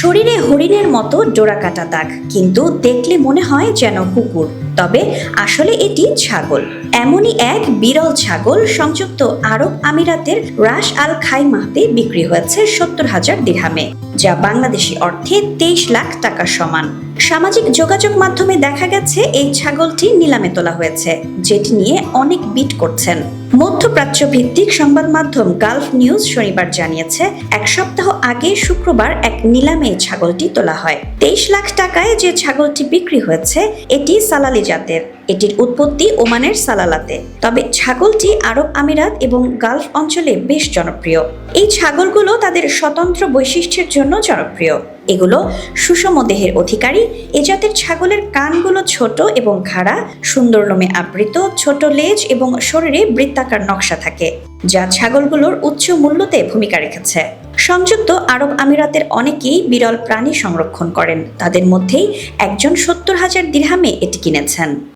শরীরে হরিণের মতো ডোরাকাটা দাগ, কিন্তু দেখলে মনে হয় যেন কুকুর। তবে আসলে এটি ছাগল। এমনই এক বিরল ছাগল সংযুক্ত আরব আমিরাতের রাস আল খাইমাহতে বিক্রি হয়েছে সত্তর হাজার দিরহামে, যা বাংলাদেশি অর্থে তেইশ লাখ টাকার সমান। সামাজিক যোগাযোগ মাধ্যমে দেখা গেছে এই ছাগলটি নিলামে তোলা হয়েছে, যেটি নিয়ে অনেক বিট করছেন। মধ্যপ্রাচ্য ভিত্তিক সংবাদ মাধ্যম গালফ নিউজ শনিবার জানিয়েছে, এক সপ্তাহ আগে শুক্রবার এক নিলামে ছাগলটি তোলা হয়। তেইশ লাখ টাকায় যে ছাগলটি বিক্রি হয়েছে, এটি সালালি জাতের। এটির উৎপত্তি ওমানের সালালাতে। তবে ছাগলটি আরব আমিরাত এবং গালফ অঞ্চলে বেশ জনপ্রিয়। এই ছাগলগুলো তাদের স্বতন্ত্র বৈশিষ্ট্যের জন্য জনপ্রিয়। এগুলো সুষম দেহের অধিকারী। এ জাতের ছাগলের কানগুলো ছোট এবং খাড়া, সুন্দর লোমে আবৃত, ছোট লেজ এবং শরীরে বৃত্তাকার নকশা থাকে, যা ছাগলগুলোর উচ্চ মূল্যতে ভূমিকা রেখেছে। সংযুক্ত আরব আমিরাতের অনেকেই বিরল প্রাণী সংরক্ষণ করেন। তাদের মধ্যেই একজন সত্তর হাজার দিরহামে এটি কিনেছেন।